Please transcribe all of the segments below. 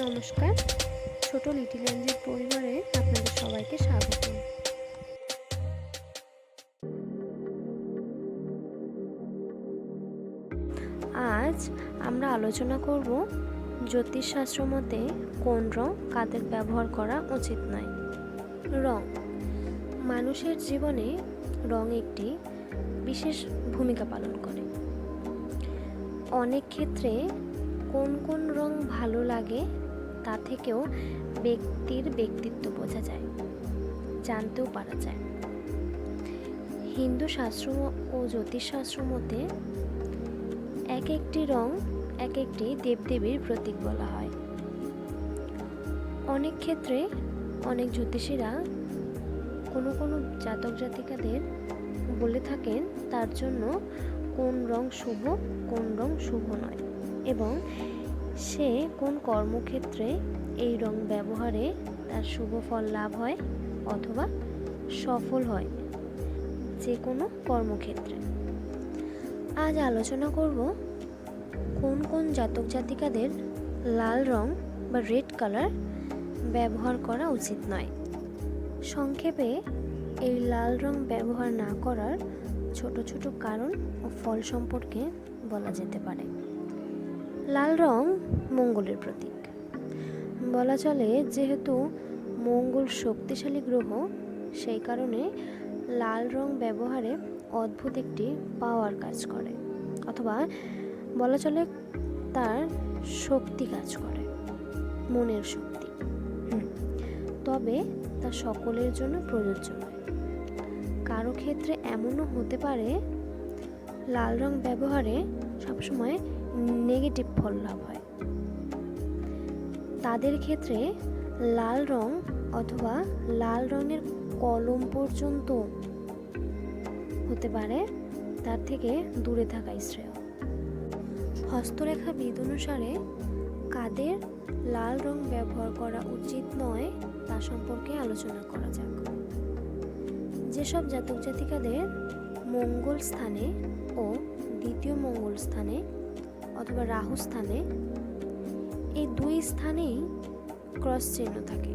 নমস্কার, ছোট little Angel পরিবারে আপনাদের সবাইকে স্বাগত। আজ আমরা আলোচনা করব জ্যোতিষশাস্ত্র মতে কোন রং কাদের ব্যবহার করা উচিত নয়। রং, মানুষের জীবনে রং একটি বিশেষ ভূমিকা পালন করে। অনেক ক্ষেত্রে কোন কোন রং ভালো লাগে তা থেকেও ব্যক্তির ব্যক্তিত্ব বোঝা যায়, জানতেও পারা যায়। হিন্দু শাস্ত্র ও জ্যোতিষশাস্ত্র মতে এক একটি রং এক একটি দেবদেবীর প্রতীক বলা হয়। অনেক ক্ষেত্রে অনেক জ্যোতিষীরা কোনো কোনো জাতক জাতিকাদের বলে থাকেন তার জন্য কোন রং শুভ, কোন রং শুভ নয়। এবং সে কোন কর্মক্ষেত্রে এই রং ব্যবহারে তার শুভ ফল লাভ হয় অথবা সফল হয়? যে কোনো কর্মক্ষেত্রে। আজ আলোচনা করব কোন কোন জাতক জাতিকাদের লাল রং বা রেড কালার ব্যবহার করা উচিত নয়। সংক্ষেপে এই লাল রং ব্যবহার না করার ছোট ছোট কারণ ও ফল সম্পর্কে বলা যেতে পারে। লাল রং মঙ্গলের প্রতীক। বলা চলে যেহেতু মঙ্গল শক্তিশালী গ্রহ, সেই কারণে লাল রং ব্যবহারে অদ্ভুত একটি পাওয়ার কাজ করে, অথবা বলা চলে তার শক্তি কাজ করে, মনের শক্তি। তবে তা সকলের জন্য প্রযোজ্য নয়। কারও ক্ষেত্রে এমনও হতে পারে, লাল রং ব্যবহারে সবসময় নেগেটিভ ফল লাভ হয়। তাদের ক্ষেত্রে লাল রং অথবা লাল রঙের কলম পর্যন্ত হতে পারে, তার থেকে দূরে থাকাই শ্রেয়। হস্তরেখা বিদ অনুসারে কাদের লাল রং ব্যবহার করা উচিত নয়, তা সম্পর্কে আলোচনা করা যাক। যেসব জাতক জাতিকাদের মঙ্গল স্থানে ও দ্বিতীয় মঙ্গল স্থানে অথবা রাহু স্থানে, এই দুই স্থানেই ক্রস চিহ্ন থাকে।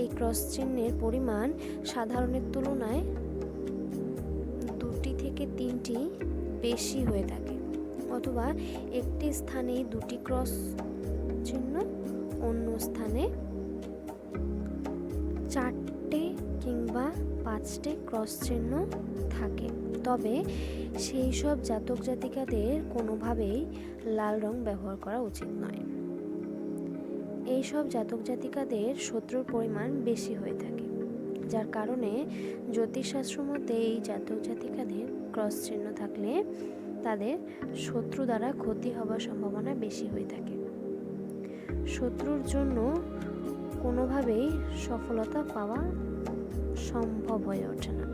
এই ক্রস চিহ্নের পরিমাণ সাধারণের তুলনায় দুটি থেকে তিনটি বেশি হয়ে থাকে, অথবা একটি স্থানে দুটি ক্রস চিহ্ন, অন্য স্থানে চারটে কিংবা পাঁচটে ক্রস চিহ্ন থাকে। তবে সেই সব জাতক জাতিকাদের কোনোভাবেই লাল রং ব্যবহার করা উচিত নয়। এই সব জাতক জাতিকাদের শত্রুর পরিমাণ বেশি হয়ে থাকে, যার কারণে জ্যোতিষশাস্ত্র মতে এই জাতক জাতিকাদের ক্রস চিহ্ন থাকলে তাদের শত্রু দ্বারা ক্ষতি হবার সম্ভাবনা বেশি হয়ে থাকে। শত্রুর জন্য কোনোভাবেই সফলতা পাওয়া সম্ভব হয়ে ওঠে না।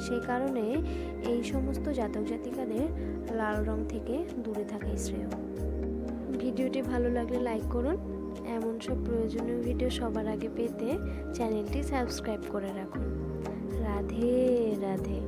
সেই কারণে এই সমস্ত জাতক জাতিকাদের লাল রং থেকে দূরে থাকাই শ্রেয়। ভিডিওটি ভালো লাগলে লাইক করুন। এমন সব প্রয়োজনীয় ভিডিও সবার আগে পেতে চ্যানেলটি সাবস্ক্রাইব করে রাখুন। রাধে রাধে।